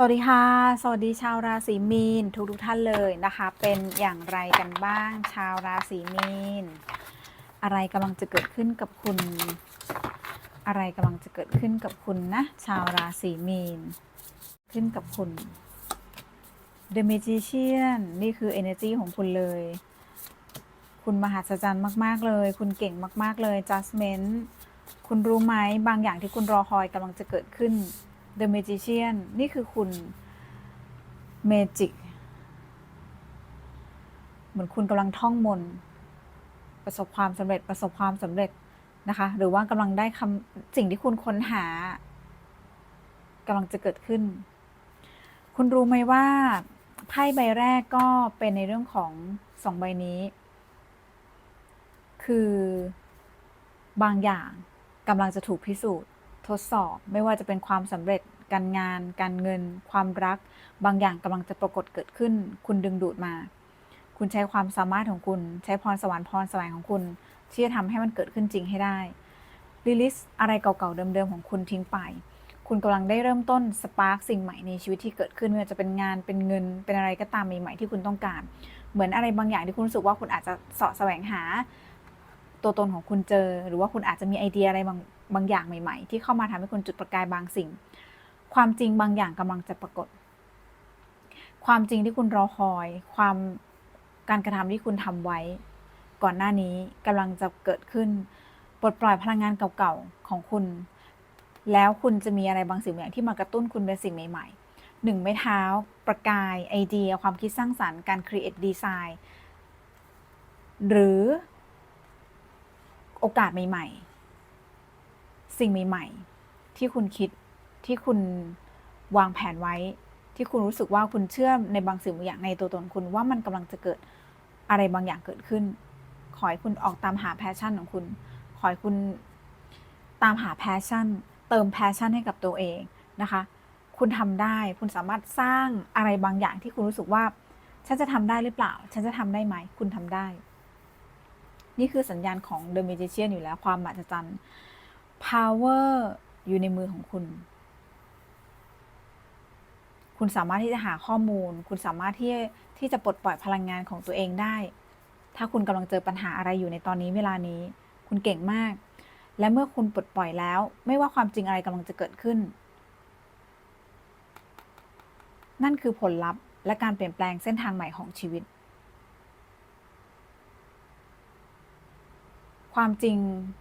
สวัสดีค่ะ สวัสดีชาวราศีมีนทุกทุกท่านเลยนะคะ เป็นอย่างไรกันบ้างชาวราศีมีน อะไรกำลังจะเกิดขึ้นกับคุณ อะไรกำลังจะเกิดขึ้นกับคุณนะ ชาวราศีมีน ขึ้นกับคุณ The Magician นี่คือ energy ของคุณเลย คุณมหัศจรรย์มาก ๆ เลย คุณเก่งมาก ๆ เลย Judgment คุณรู้ไหมบางอย่างที่คุณรอคอยกำลังจะเกิดขึ้น The Magician นี่คือคุณ Magic เหมือนคุณกำลังท่องมนต์ประสบความสำเร็จประสบความสำเร็จนะคะ หรือว่ากำลังได้คำสิ่งที่คุณค้นหากำลังจะเกิดขึ้น คุณรู้ไหมว่าไพ่ใบแรกก็เป็นในเรื่องของสองใบนี้ คือบางอย่างกำลังจะถูกพิสูจน์ ทดสอบ ไม่ว่าจะเป็นความสำเร็จ การงาน การเงิน ความรัก บางอย่างกำลังจะปรากฏเกิดขึ้น คุณดึงดูดมา คุณใช้ความสามารถของคุณ ใช้พรสวรรค์พรสวงของคุณที่จะทำให้มันเกิดขึ้นจริงให้ได้รีลิสอะไรเก่าๆเดิมๆของคุณทิ้งไป คุณกำลังได้เริ่มต้นสปาร์กสิ่งใหม่ในชีวิตที่เกิดขึ้นไม่ว่าจะเป็นงานเป็นเงิน เป็นอะไรก็ตามใหม่ๆที่คุณต้องการ เหมือนอะไรบางอย่างที่คุณรู้สึกว่าคุณอาจจะเสาะแสวงหา ตัวตนของคุณเจอ หรือว่าคุณอาจจะมีไอเดียอะไรบาง บางอย่างใหม่ ๆ ที่เข้ามาทำให้คุณจุดประกายบางสิ่ง ความจริงบางอย่างกำลังจะปรากฏ ความจริงที่คุณรอคอย ความการกระทำที่คุณทำไว้ ก่อนหน้านี้กำลังจะเกิดขึ้น ปลดปล่อยพลังงานเก่าๆของคุณ แล้วคุณจะมีอะไรบางสิ่งบางอย่างที่มากระตุ้นคุณเป็นสิ่งใหม่ ๆหนึ่งไม้เท้า ประกาย ไอเดีย ความคิดสร้างสรรค์ การ create design หรือโอกาสใหม่ ๆ สิ่งใหม่ๆ ที่คุณคิดที่คุณวางแผนไว้ ที่คุณรู้สึกว่าคุณเชื่อในบางสิ่งบางอย่างในตัวตนคุณว่ามันกำลังจะเกิดอะไรบางอย่างเกิดขึ้น ขอให้คุณออกตามหาแพชชั่นของคุณ ขอให้คุณตามหาแพชชั่น เติมแพชชั่นให้กับตัวเองนะคะ คุณทำได้ คุณสามารถสร้างอะไรบางอย่างที่คุณรู้สึกว่า ฉันจะทำได้หรือเปล่า ฉันจะทำได้ไหม คุณทำได้ นี่คือสัญญาณของ The Magician อยู่แล้ว ความมหัศจรรย์ power อยู่ในมือของคุณ คุณสามารถที่จะหาข้อมูล คุณสามารถที่ที่จะปลดปล่อยพลังงานของตัวเองได้ ถ้าคุณกำลังเจอปัญหาอะไรอยู่ในตอนนี้เวลานี้ คุณเก่งมาก และเมื่อคุณปลดปล่อยแล้ว ไม่ว่าความจริงอะไรกำลังจะเกิดขึ้น นั่นคือผลลัพธ์ และการเปลี่ยนแปลงเส้นทางใหม่ของชีวิต ความจริง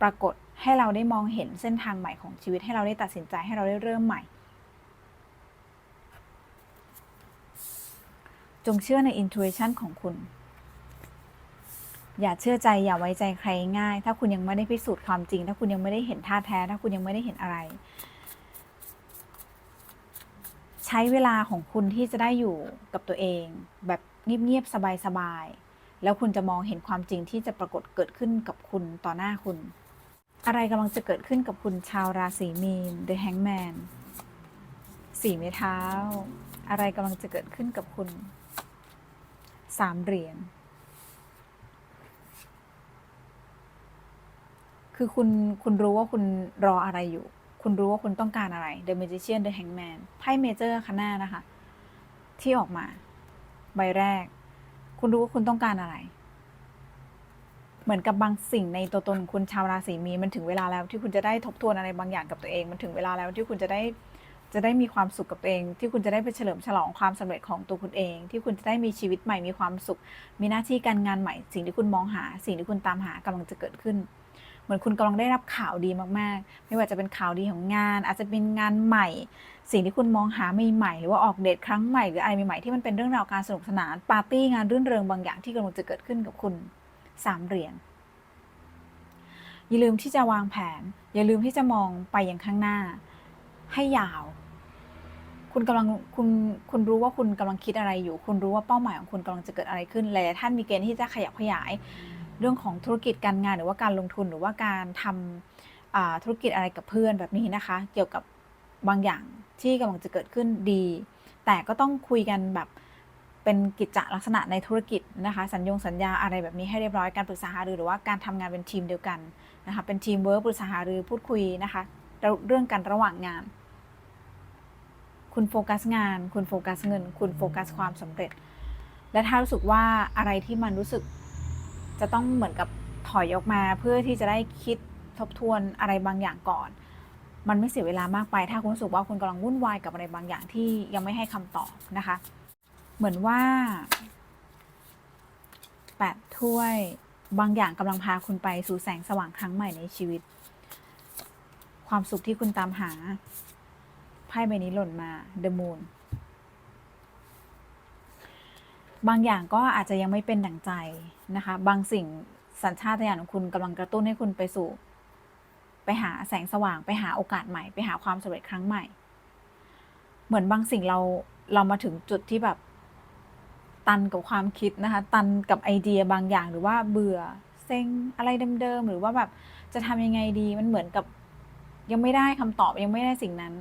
ปรากฏ ให้เราได้มองเห็นเส้นทางใหม่ของชีวิตให้เราได้ตัดสินใจให้เราได้เริ่มใหม่ จงเชื่อใน intuition ของคุณ อย่าเชื่อใจอย่าไว้ใจใครง่าย ถ้าคุณยังไม่ได้พิสูจน์ความจริง ถ้าคุณยังไม่ได้เห็นท่าแท้ ถ้าคุณยังไม่ได้เห็นอะไร ใช้เวลาของคุณที่จะได้อยู่กับตัวเอง แบบเงียบๆสบายๆแล้วคุณจะมองเห็นความจริงที่จะปรากฏเกิดขึ้นกับคุณต่อหน้าคุณ อะไรกำลังจะเกิดขึ้นกับคุณชาวราศีมีน The Hangman สี่ไม้เท้า อะไรกำลังจะเกิดขึ้นกับคุณสามเหรียญคือคุณคุณรู้ว่าคุณรออะไรอยู่ คุณรู้ว่าคุณต้องการอะไร The Magician The Hangman ไพ่เมเจอร์คันหน้านะคะ ที่ออกมา ใบแรก คุณรู้ว่าคุณต้องการอะไร เหมือนกับบางสิ่งในตัวตนคุณชาวราศีมีมันถึงเวลาแล้วที่คุณจะได้ทบทวนอะไรบางอย่างกับตัวเอง มันถึงเวลาแล้วที่คุณจะได้จะได้มีความสุขกับตัวเอง ที่คุณจะได้ไปเฉลิมฉลองความสำเร็จของตัวคุณเอง ที่คุณจะได้มีชีวิตใหม่มีความสุข มีหน้าที่การงานใหม่ สิ่งที่คุณมองหา สิ่งที่คุณตามหากำลังจะเกิดขึ้น เหมือนคุณกำลังได้รับข่าวดีมากๆ ไม่ว่าจะเป็นข่าวดีของงาน อาจจะเป็นงานใหม่ สิ่งที่คุณมองหาใหม่ๆหรือว่าออกเดทครั้งใหม่หรืออะไรใหม่ๆที่มันเป็นเรื่องราวการสนุกสนานปาร์ตี้งานรื่นเริงบางอย่างที่กำลังจะเกิดขึ้นกับคุณ สามเหรียญอย่าลืมที่จะวางแผน อย่าลืมที่จะมองไปอย่างข้างหน้า ให้ยาว คุณกำลังคุณคุณรู้ว่าคุณกำลังคิดอะไรอยู่ คุณรู้ว่าเป้าหมายของคุณกำลังจะเกิดอะไรขึ้นหลายท่านมีเกณฑ์ที่จะขยับขยาย เรื่องของธุรกิจการงานหรือว่าการลงทุนหรือว่าการทำอ่าธุรกิจอะไรกับเพื่อนแบบนี้นะคะ เกี่ยวกับบางอย่างที่กำลังจะเกิดขึ้นดี แต่ก็ต้องคุยกันแบบ เป็นกิจจลักษณะในธุรกิจนะคะสัญญงสัญญาอะไรแบบนี้ให้เรียบร้อยการปรึกษาหารือหรือว่าการทำงานเป็นทีมเดียวกันนะคะเป็นทีมเวิร์กปรึกษาหารือพูดคุยนะคะเรื่องกันระหว่างงาน คุณโฟกัสงาน คุณโฟกัสเงิน คุณโฟกัสความสำเร็จ และถ้ารู้สึกว่าอะไรที่มันรู้สึกจะต้องเหมือนกับถอยออกมาเพื่อที่จะได้คิดทบทวนอะไรบางอย่างก่อน มันไม่เสียเวลามากไป ถ้าคุณรู้สึกว่าคุณกำลังวุ่นวายกับอะไรบางอย่างที่ยังไม่ให้คำตอบนะคะ เหมือนว่าแปดถ้วยบางอย่างกำลังพาคุณไปสู่แสงสว่างครั้งใหม่ในชีวิต ความสุขที่คุณตามหาไพ่ใบนี้หล่นมา The Moon บางอย่างก็อาจจะยังไม่เป็นดั่งใจนะคะ บางสิ่งสัญชาตญาณของคุณกำลังกระตุ้นให้คุณไปสู่ ไปหาแสงสว่าง ไปหาโอกาสใหม่ ไปหาความสำเร็จครั้งใหม่ เหมือนบางสิ่งเราเรามาถึงจุดที่แบบ ตันกับความคิดนะคะ ตันกับไอเดียบางอย่างหรือว่าเบื่อเซ็งอะไรเดิมๆหรือว่าแบบจะทำยังไงดีมันเหมือนกับ ยังไม่ได้คำตอบยังไม่ได้สิ่งนั้น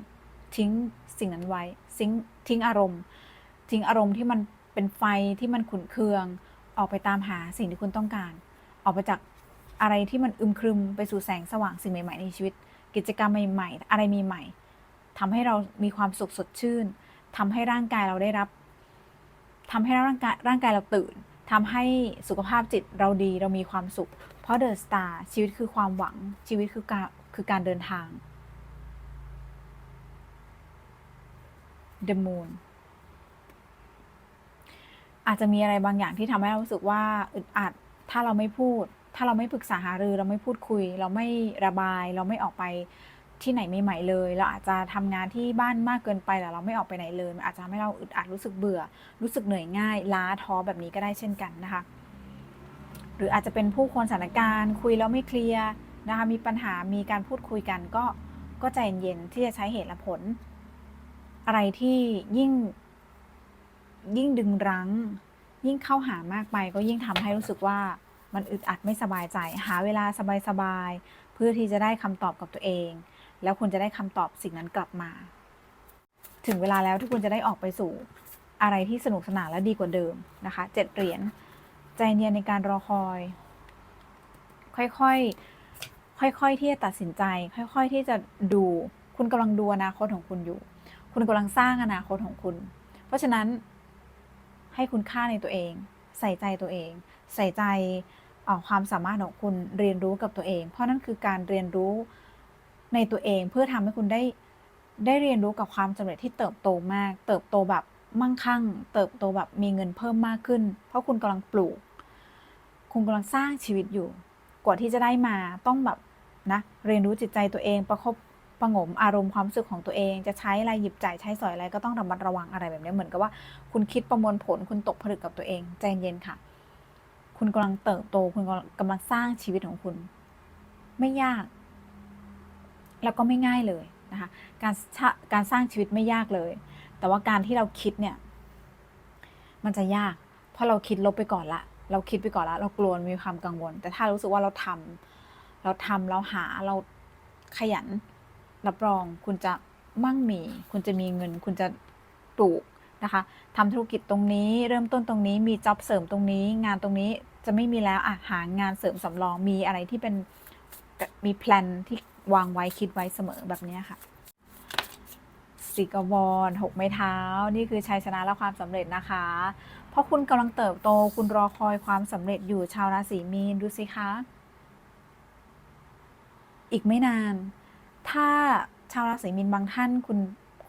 ทิ้งสิ่งนั้นไว้ทิ้งทิ้งอารมณ์ ทิ้งอารมณ์ที่มันเป็นไฟที่มันขุ่นเคือง ออกไปตามหาสิ่งที่คุณต้องการ ออกไปจากอะไรที่มันอึมครึมไปสู่แสงสว่างสิ่งใหม่ๆในชีวิต กิจกรรมใหม่ๆ อะไรมีใหม่ทำให้เรามีความสุขสดชื่นทำให้ร่างกายเราได้รับ ทำให้ร่างกายร่างกายเราตื่นทำให้สุขภาพจิตเราดีเรามีความสุข เพราะเดอะสตาร์ชีวิตคือความหวังชีวิตคือการคือการเดินทาง The Moon อาจจะมีอะไรบางอย่างที่ทำให้เรารู้สึกว่าอึดอัด ถ้าเราไม่พูด ถ้าเราไม่ปรึกษาหารือ เราไม่พูดคุย เราไม่ระบาย เราไม่ออกไป ที่ไหนใหม่ๆเลย เราอาจจะทำงานที่บ้านมากเกินไปแต่เราไม่ออกไปไหนเลยมันอาจจะทำให้เราอึดอัดรู้สึกเบื่อ รู้สึกเหนื่อยง่าย ล้าท้อแบบนี้ก็ได้เช่นกันนะคะ หรืออาจจะเป็นผู้คนสถานการณ์ คุยแล้วไม่เคลียร์นะคะมีปัญหามีการพูดคุยกันก็ก็ใจเย็นๆที่จะใช้เหตุและผล อะไรที่ยิ่งยิ่งดึงรั้ง ยิ่งเข้าหามากไป ก็ยิ่งทำให้รู้สึกว่ามันอึดอัดไม่สบายใจ หาเวลาสบายๆเพื่อที่จะได้คำตอบกับตัวเอง แล้วคุณจะได้คำตอบสิ่งนั้นกลับมา ถึงเวลาแล้วที่คุณจะได้ออกไปสู่อะไรที่สนุกสนานและดีกว่าเดิมนะคะเจ็ดเหรียญใจเย็นในการรอคอย ค่อยๆ ค่อยๆที่จะตัดสินใจ ค่อย ๆ ที่จะดู คุณกำลังดูอนาคตของคุณอยู่ คุณกำลังสร้างอนาคตของคุณ เพราะฉะนั้นให้คุณค่าในตัวเอง ใส่ใจตัวเอง ใส่ใจความสามารถของคุณเรียนรู้กับตัวเอง เพราะนั่นคือการเรียนรู้ ในตัวเองเพื่อทำให้คุณได้ได้เรียนรู้กับความสำเร็จที่เติบโตมาก เติบโตแบบมั่งคั่ง เติบโตแบบมีเงินเพิ่มมากขึ้น เพราะคุณกำลังปลูก คุณกำลังสร้างชีวิตอยู่ กว่าที่จะได้มาต้องแบบนะเรียนรู้จิตใจตัวเองประคบประงมอารมณ์ความรู้สึกของตัวเอง จะใช้อะไรหยิบจ่ายใช้สอยอะไรก็ต้องระมัดระวังอะไรแบบนี้เหมือนกับว่า คุณคิดประมวลผลคุณตกผลึกกับตัวเองใจเย็นค่ะ คุณกำลังเติบโต คุณกำลังสร้างชีวิตของคุณ ไม่ยาก แล้วก็ไม่ง่ายเลยนะคะการการสร้างชีวิตไม่ยากเลย แต่ว่าการที่เราคิดเนี่ย มันจะยาก เพราะเราคิดลบไปก่อนละ เราคิดไปก่อนละ เรากลัวมีความกังวล แต่ถ้ารู้สึกว่าเราทำเราทำเราหาเราขยันรับรองคุณจะมั่งมี คุณจะมีเงิน คุณจะปลูกนะคะทำธุรกิจตรงนี้เริ่มต้นตรงนี้มีจ็อบเสริมตรงนี้ งานตรงนี้จะไม่มีแล้วอะหางานเสริมสำรองมีอะไรที่เป็นมีแพลนที่ วางไว้คิดไว้เสมอแบบนี้ค่ะสิกวรหกไม้เท้า นี่คือชัยชนะและความสำเร็จนะคะ เพราะคุณกำลังเติบโตคุณรอคอยความสำเร็จอยู่ชาวราศีมีนดูสิคะ อีกไม่นาน ถ้าชาวราศีมีนบางท่านคุณ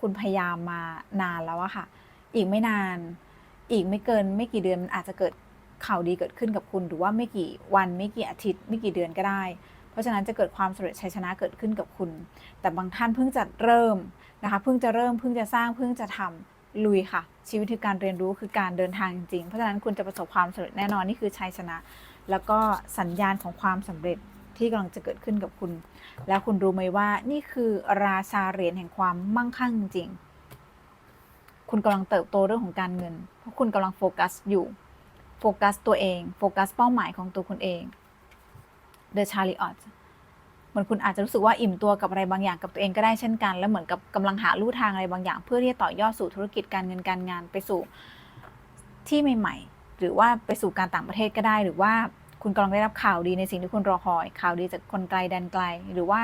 คุณพยายามมานานแล้วอะค่ะ อีกไม่นาน อีกไม่เกินไม่กี่เดือนมันอาจจะเกิดข่าวดีเกิดขึ้นกับคุณ หรือว่าไม่กี่วันไม่กี่อาทิตย์ ไม่กี่เดือนก็ได้ เพราะฉะนั้นจะเกิดความสำเร็จชัยชนะเกิดขึ้นกับคุณ แต่บางท่านเพิ่งจะเริ่มนะคะ เพิ่งจะเริ่มเพิ่งจะสร้างเพิ่งจะทำลุยค่ะ ชีวิตคือการเรียนรู้คือการเดินทางจริงเพราะฉะนั้นคุณจะประสบความสำเร็จแน่นอนนี่คือชัยชนะ แล้วก็สัญญาณของความสำเร็จที่กำลังจะเกิดขึ้นกับคุณ แล้วคุณรู้ไหมว่านี่คือราชาเหรียญแห่งความมั่งคั่งจริง คุณกำลังเติบโตเรื่องของการเงิน เพราะคุณกำลังโฟกัสอยู่ โฟกัสตัวเอง โฟกัสเป้าหมายของตัวคุณเอง The Chariot เหมือนคุณอาจจะรู้สึกว่าอิ่มตัวกับอะไรบางอย่างกับตัวเองก็ได้เช่นกัน แล้วเหมือนกับกำลังหาลู่ทางอะไรบางอย่าง เพื่อที่จะต่อยอดสู่ธุรกิจการเงินการงานไปสู่ที่ใหม่ๆ หรือว่าไปสู่การต่างประเทศก็ได้ หรือว่าคุณกำลังได้รับข่าวดีในสิ่งที่คุณรอคอย ข่าวดีจากคนไกลแดนไกล หรือว่า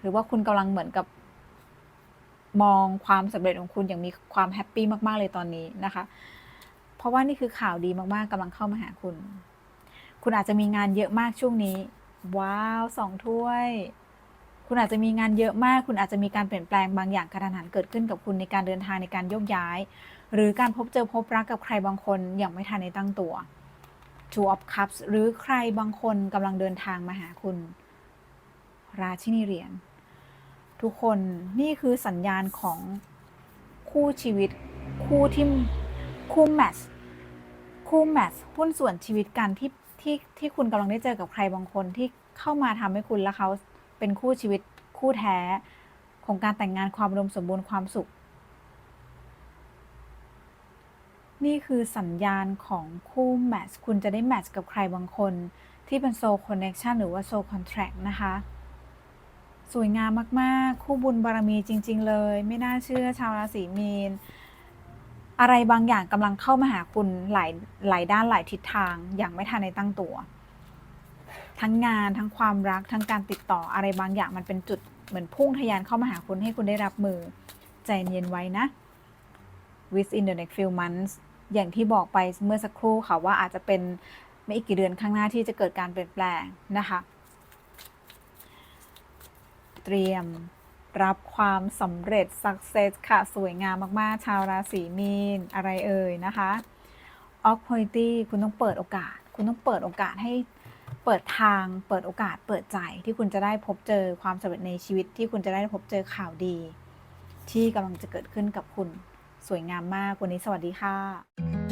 หรือว่าคุณกำลังเหมือนกับมองความสำเร็จของคุณอย่างมีความแฮปปี้มากๆเลยตอนนี้นะคะ เพราะว่านี่คือข่าวดีมากๆกำลังเข้ามาหาคุณ คุณอาจจะมีงานเยอะมากช่วงนี้ ว้าวสองถ้วย คุณอาจจะมีงานเยอะมาก คุณอาจจะมีการเปลี่ยนแปลงบางอย่างกระทันหันเกิดขึ้นกับคุณในการเดินทางในการโยกย้าย หรือการพบเจอพบรักกับใครบางคนอย่างไม่ทันในตั้งตัว Two of Cups หรือใครบางคนกำลังเดินทางมาหาคุณ ราชินีเหรียญทุกคนนี่คือสัญญาณของคู่ชีวิต คู่ที่คู่แมทช์คู่แมทช์หุ้นส่วนชีวิตกันที่ ที่ที่คุณกำลังได้เจอกับใครบางคนที่เข้ามาทำให้คุณและเขาเป็นคู่ชีวิตคู่แท้ของการแต่งงานความอุดมสมบูรณ์ความสุข นี่คือสัญญาณของคู่แมทช์คุณจะได้แมทช์กับใครบางคนที่เป็นโซ l คอนเน c t ชันหรือว่าโซ l คอนแท c t นะคะ สวยงามมาก ๆ คู่บุญบารมีจริง ๆ เลย ไม่น่าเชื่อชาวราศีมีน อะไรบางอย่างกำลังเข้ามาหาคุณหลายหลายด้านหลายทิศทางอย่างไม่ทันในตั้งตัว ทั้งงานทั้งความรักทั้งการติดต่ออะไรบางอย่างมันเป็นจุดเหมือนพุ่งทะยานเข้ามาหาคุณให้คุณได้รับมือ ใจเย็นไว้นะ within the next few months อย่างที่บอกไปเมื่อสักครู่ค่ะว่าอาจจะเป็นไม่อีกกี่เดือนข้างหน้าที่จะเกิดการเปลี่ยนแปลงนะคะ เตรียม รับความสำเร็จ success ค่ะ สวยงามมากๆ ชาวราศีมีน อะไรเอ่ยนะคะ opportunity คุณต้องเปิดโอกาส คุณต้องเปิดโอกาสให้เปิดทาง เปิดโอกาส เปิดใจที่คุณจะได้พบเจอความสำเร็จในชีวิตที่คุณจะได้พบเจอข่าวดี ที่กำลังจะเกิดขึ้นกับคุณ สวยงามมาก วันนี้สวัสดีค่ะ